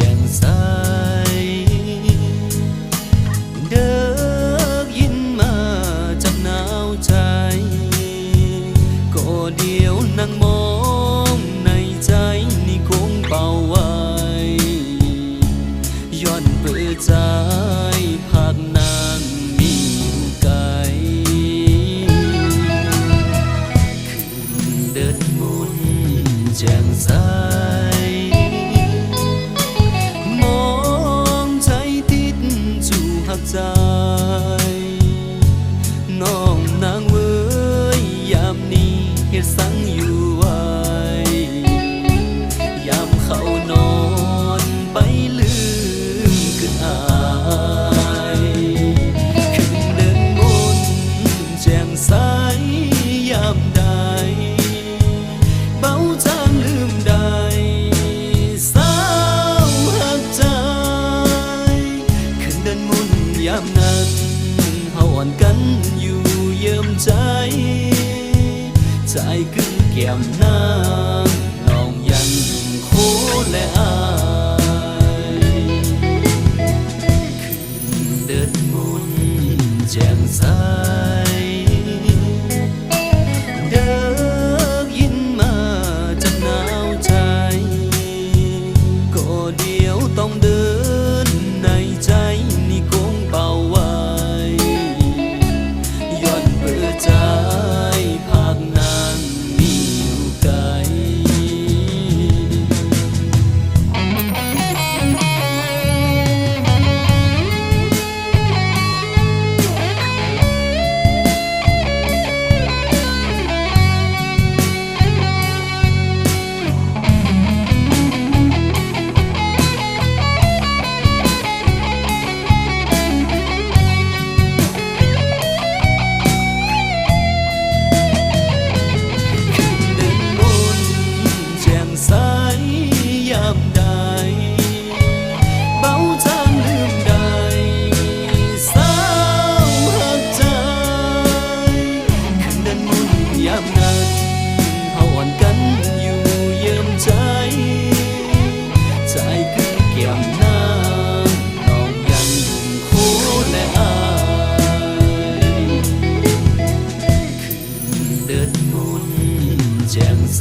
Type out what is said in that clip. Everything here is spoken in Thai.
จ่มใส เด้อยินมาจากหนาวใจ ก็เดียวนั่งมองในใจนี่คงเป่าไว้ย้อนเปิดใจภาคนางมีอยู่ไกลคืนเดินมนต์แจ่มใสามใด เบาจางลืมได้สาวหักใจขึ้นเดินมนยามนั้นเฮาอ่อนกันอยู่เยิมใจ ใจกึ่งแก้มนา ดีย เดินมนแจ่มใส